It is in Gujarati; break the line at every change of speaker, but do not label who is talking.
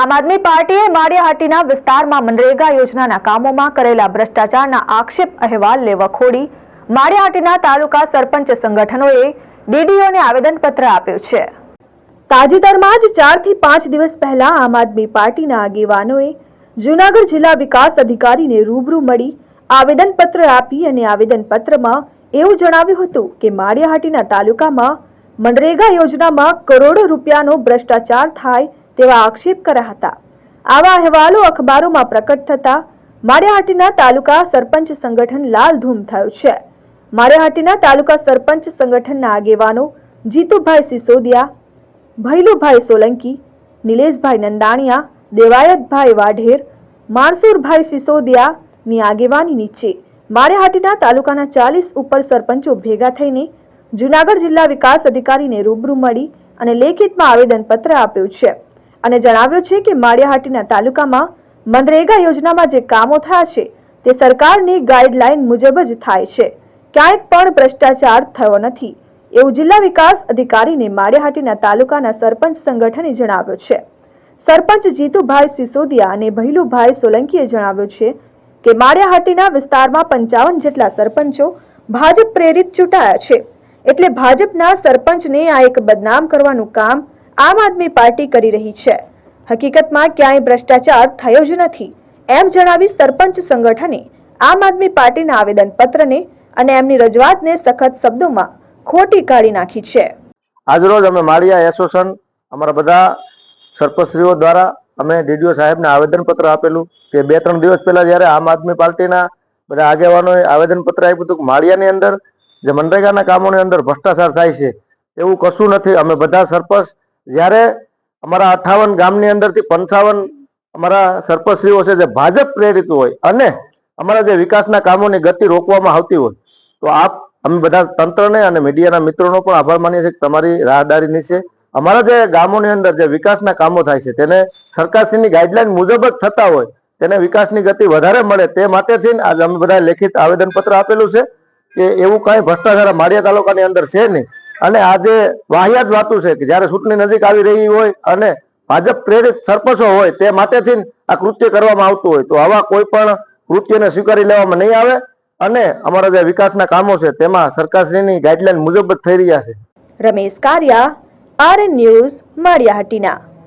આમ આદમી પાર્ટીએ માળિયાહાટીના વિસ્તારમાં મનરેગા યોજનાના કામોમાં કરેલા ભ્રષ્ટાચારના આક્ષેપ અહેવાલ લેવા ખોડી માળિયાહાટીના તાલુકા સરપંચ સંગઠનોએ ડીડીઓને આવેદનપત્ર આપ્યું છે. તાજેતરમાં જ ચારથી પાંચ દિવસ પહેલા આમ આદમી પાર્ટીના આગેવાનોએ જૂનાગઢ જિલ્લા વિકાસ અધિકારીને રૂબરૂ મળી આવેદનપત્ર આપી અને આવેદનપત્રમાં એવું જણાવ્યું હતું કે માળિયાહાટીના તાલુકામાં મનરેગા યોજનામાં કરોડો રૂપિયાનો ભ્રષ્ટાચાર થાય તેવા આક્ષેપ કર્યા હતા. આવા અહેવાલો અખબારોમાં પ્રકટ થતા માળિયાહાટીના તાલુકા સરપંચ સંગઠન લાલધૂમ થયું છે. માળિયાહાટીના તાલુકા સરપંચ સંગઠનના આગેવાનો જીતુભાઈ સિસોદિયા, ભૈલુભાઈ સોલંકી, નિલેશભાઈ નંદાણીયા, દેવાયતભાઈ વાઢેર, માણસુરભાઈ સિસોદિયાની આગેવાની નીચે માળિયાહાટીના તાલુકાના ચાલીસ ઉપર સરપંચો ભેગા થઈને જૂનાગઢ જિલ્લા વિકાસ અધિકારીને રૂબરૂ મળી અને લેખિતમાં આવેદનપત્ર આપ્યું છે. અને જણાવ્યું છે કે માળિયાહાટીના તાલુકામાં મનરેગા યોજનામાં જે કામો થયા છે, તે સરકારની ગાઈડલાઈન મુજબ જ થાય છે. ક્યાંય પણ ભ્રષ્ટાચાર થયો નથી. એવું જિલ્લા વિકાસ અધિકારીને માળિયાહાટીના તાલુકાના સરપંચ સંગઠને જણાવ્યું છે. સરપંચ જીતુભાઈ સિસોદિયા અને ભૈલુભાઈ સોલંકીએ જણાવ્યું છે કે માળિયાહાટીના વિસ્તારમાં પંચાવન જેટલા સરપંચો ભાજપ પ્રેરિત ચૂંટાયા છે. એટલે ભાજપના સરપંચને આ એક બદનામ કરવાનું કામ આમ આદમી પાર્ટી કરી રહી છે. હકીકતમાં ક્યાંય ભ્રષ્ટાચાર થયો જ નથી. એમ જણાવી સરપંચ સંગઠને આમ આદમી પાર્ટીના આવેદનપત્રને અને એમની રજૂઆતને સખત શબ્દોમાં ખોટી કાઢી નાખી છે.
આજરોજ અમે માળિયા એસોસિએશન અમારા બધા સરપંચશ્રીઓ દ્વારા અમે ડીડીઓ સાહેબને આવેદનપત્ર આપેલું કે બે ત્રણ દિવસ પહેલા જ્યારે આમ આદમી પાર્ટીના બધા આગેવાનોએ આવેદનપત્ર આપ્યું હતું કે માળિયાની અંદર જે મનરેગાના કામોની અંદર ભ્રષ્ટાચાર થાય છે, એવું કશું નથી. અમે બધા સરપંચ જ્યારે અમારા અઠાવન ગામની અંદરથી પંચાવન અમારા સરપંચશ્રીઓ છે, જે ભાજપ પ્રેરિત હોય અને અમારા જે વિકાસના કામોની ગતિ રોકવામાં આવતી હોય, તો આપ, અમે બધા તંત્રને અને મીડિયાના મિત્રોનો પણ આભાર માનીએ છીએ તમારી રાહદારી નીચે અમારા જે ગામોની અંદર જે વિકાસના કામો થાય છે, તેને સરકારશ્રીની ગાઈડલાઈન મુજબ જ થતા હોય, તેને વિકાસની ગતિ વધારે મળે તે માટેથી થઈને આજે અમે બધા લેખિત આવેદનપત્ર આપેલું છે કે એવું કાંઈ ભ્રષ્ટાચાર માળિયા તાલુકાની અંદર છે નહીં. અને આજે વાહિયાત વાતું છે કે જ્યારે ચૂંટણી નજીક આવી રહી હોય અને ભાજપ પ્રેરિત સરપંચો હોય તે માટેથી આ કૃત્ય કરવામાં આવતું હોય તો આવા કોઈ પણ કૃત્યને સ્વીકારી લેવામાં નહીં આવે અને અમારા જે વિકાસના કામો છે તેમાં સરકારશ્રીની ગાઈડલાઈન મુજબ જ થઈ રહ્યા છે.
Ramesh Kariya, RN news, Maliyahatina.